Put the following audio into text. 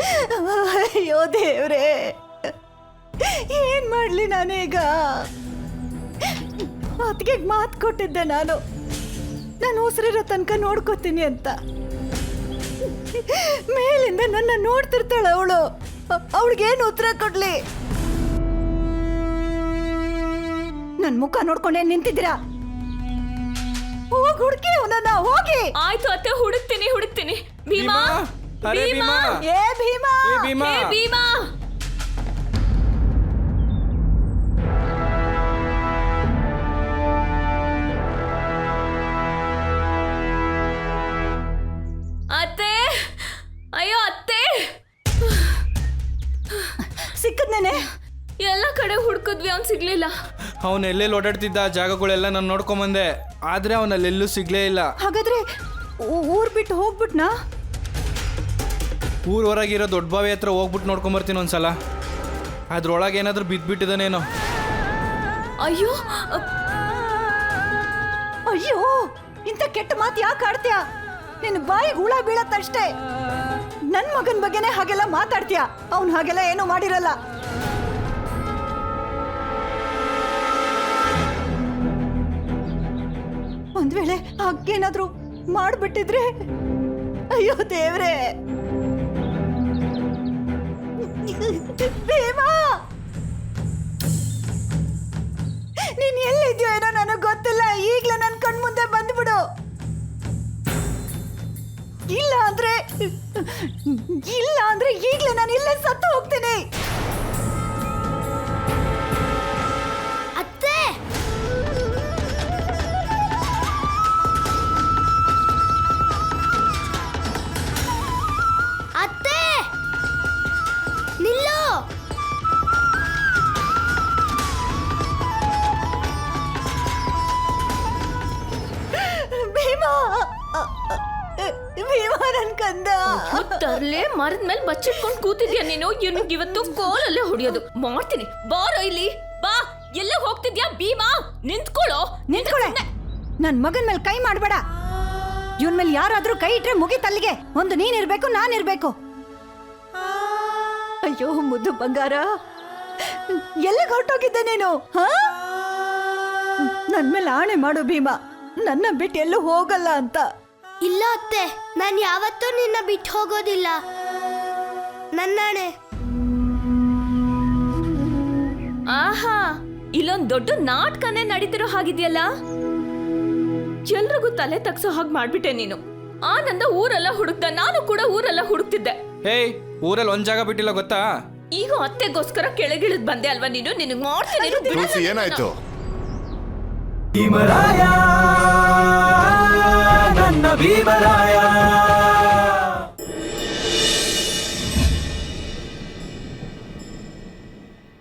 ಅಯ್ಯೋ ದೇವ್ರೆ ಏನ್ ಮಾಡ್ಲಿ ನಾನೀಗ? ಅದಕ್ಕೆ ಮಾತು ಕೊಟ್ಟಿದ್ದೆ ನಾನು. ನಾನು ಉಸಿರಿರೋ ತನಕ ನೋಡ್ಕೋತೀನಿ ಅಂತ. ಮೇಲಿಂದ ನನ್ನ ನೋಡ್ತಿರ್ತಾಳೆ ಅವಳು. ಅವಳಿಗೇನು ಉತ್ತರ ಕೊಡ್ಲಿ? ನನ್ ಮುಖ ನೋಡ್ಕೊಂಡೇ ನಿಂತಿದ್ದೀರಾ? ಹೋಗಿ ಹುಡುಕಿ ಅವನನ್ನ ಹೋಗಿ! ಆಯ್ತು ಅತ್ತೆ ಹುಡುಕ್ತೀನಿ ಹುಡುಕ್ತೀನಿ. ಭೀಮಾ! ಭೀಮಾ! भीमा ಭೀಮಾ! भीमा ಭೀಮಾ? ಏ ಭೀಮಾ? भीमा ಅತ್ತೆ? ಅಯ್ಯೋ ಅತ್ತೆ? ಸಿಕ್ಕದ್ನೇನೆ? ಎಲ್ಲ ಕಡೆ ಹುಡುಕಿದ್ವಿ ಅವ್ನು ಸಿಗ್ಲಿಲ್ಲ. ಅವನು ಎಲ್ಲೆಲ್ಲಿ ಓಡಾಡ್ತಿದ್ದ ಆ ಜಾಗಗಳೆಲ್ಲ ನಾನು ನೋಡ್ಕೊಂಬಂದೆ. ಆದ್ರೆ ಅವನಲ್ಲೆಲ್ಲೂ ಸಿಗ್ಲೇ ಇಲ್ಲ. ಹಾಗಾದ್ರೆ ಊ- ಊರ್ ಬಿಟ್ಟು ಹೋಗ್ಬಿಟ್ನಾ? ಊರ್ ಹೊರಗಿರೋ ದೊಡ್ಡ ಬಾವಿ ಹತ್ರ ಹೋಗ್ಬಿಟ್ಟು ನೋಡ್ಕೊಂಬರ್ತೀನಿ ಒಂದ್ಸಲ. ಅದ್ರೊಳಗೆ ಏನಾದ್ರೂ ಬಿದ್ದ್ಬಿಟ್ಟಿದಾನೇನೋ. ಅಯ್ಯೋ ಅಯ್ಯೋ, ಇಂಥ ಕೆಟ್ಟ ಮಾತು ಯಾಕೆ ಆಡ್ತೀಯ? ನಿನ್ನ ಬಾಯಿಗೆ ಹುಳ ಬೀಳತ್ತಷ್ಟೇ. ನನ್ನ ಮಗನ ಬಗ್ಗೆನೇ ಹಾಗೆಲ್ಲ ಮಾತಾಡ್ತೀಯ? ಅವನು ಹಾಗೆಲ್ಲ ಏನೂ ಮಾಡಿರಲ್ಲ. ಒಂದ್ ವೇಳೆ ಹಾಗೇನಾದ್ರೂ ಮಾಡ್ಬಿಟ್ಟಿದ್ರೆ, ಅಯ್ಯೋ ದೇವ್ರೇ. ಭೀಮಾ! ನೀನ್ ಎಲ್ಲಿದ್ಯೋ ಏನೋ ನನಗೆ ಗೊತ್ತಿಲ್ಲ. ಈಗ್ಲೇ ನನ್ ಕಣ್ ಮುಂದೆ ಬಂದ್ಬಿಡು. ಇಲ್ಲ ಅಂದ್ರೆ ಇಲ್ಲ ಅಂದ್ರೆ ಈಗ್ಲೇ ನನ್ ಕಂದ. ತರ್ಲೆ ಮರದ ಮೇಲೆ ಬಚ್ಚಿಟ್ಕೊಂಡು ಕೂತಿದ್ಯಾ ನೀನು? ಇವನಿಗೆ ಇವತ್ತು ಕೋಲಲ್ಲೇ ಹೊಡಿಯೋದು. ಮಾಡ್ತೀನಿ. ಬಾರೋ ಇಲ್ಲಿ. ಬಾ. ಎಲ್ಲ ಹೋಗ್ತಿದ್ಯಾ? ಭೀಮಾ? ನಿಂತ್ಕೊಳ್ಳೋ. ನಿಂತ್ಕೊಳ್ಳೆ. ನನ್ ಮಗನ ಮೇಲೆ ಕೈ ಮಾಡ್ಬೇಡ. ಇವನ್ ಮೇಲೆ ಯಾರಾದ್ರೂ ಕೈ ಇಟ್ರೆ ಮುಗಿತಲ್ಲಿಗೆ ಒಂದು ನೀನಿರ್ಬೇಕು ನಾನಿರ್ಬೇಕು ಅಯ್ಯೋ ಮುದ್ದು ಬಂಗಾರ. ಎಲ್ಲಿಗೆ ಹೊರಟೋಗಿದ್ದೆ ನೀನು? ಹಾ? ನನ್ ಮೇಲೆ ಆಣೆ ಮಾಡು ಭೀಮಾ. ನನ್ನ ಬಿಟ್ಟು ಎಲ್ಲೂ ಹೋಗಲ್ಲ ಅಂತ. ಇಲ್ಲ ಅತ್ತೆ ನಾನು ಯಾವತ್ತೂ ನಿನ್ನ ಬಿಟ್ಟು ಹೋಗೋದಿಲ್ಲ. ನನ್ನಾಣೆ. ಆಹಾ ಇಲ್ಲೊಂದ್ ದೊಡ್ಡ ನಾಟಕನೇ ನಡೀತಿರೋ ಹಾಗಿದ್ಯಲ್ಲ? ಎಲ್ರಿಗೂ ತಲೆ ತಗ್ಸೋ ಹಾಗೆ ಮಾಡ್ಬಿಟ್ಟೆ ನೀನು. ಆನಂದ ಊರೆಲ್ಲ ಹುಡುಕ್ತ ನಾನು ಕೂಡ ಊರೆಲ್ಲ ಹುಡುಕ್ತಿದ್ದೆ. ಹೇ ಊರಲ್ಲಿ ಒಂದ್ ಜಾಗ ಬಿಟ್ಟಿಲ್ಲ ಗೊತ್ತಾ? ಈಗ ಅತ್ತೆಗೋಸ್ಕರ ಕೆಳಗಿಳಿದ್ ಬಂದೆ ಅಲ್ವಾ ನೀನು? ನಿನಗ್ ಮಾಡ್ತೀನಿ ತುಳಸಿ ಏನಾಯ್ತು? ಹಿಮರಾಯ! भी बनाया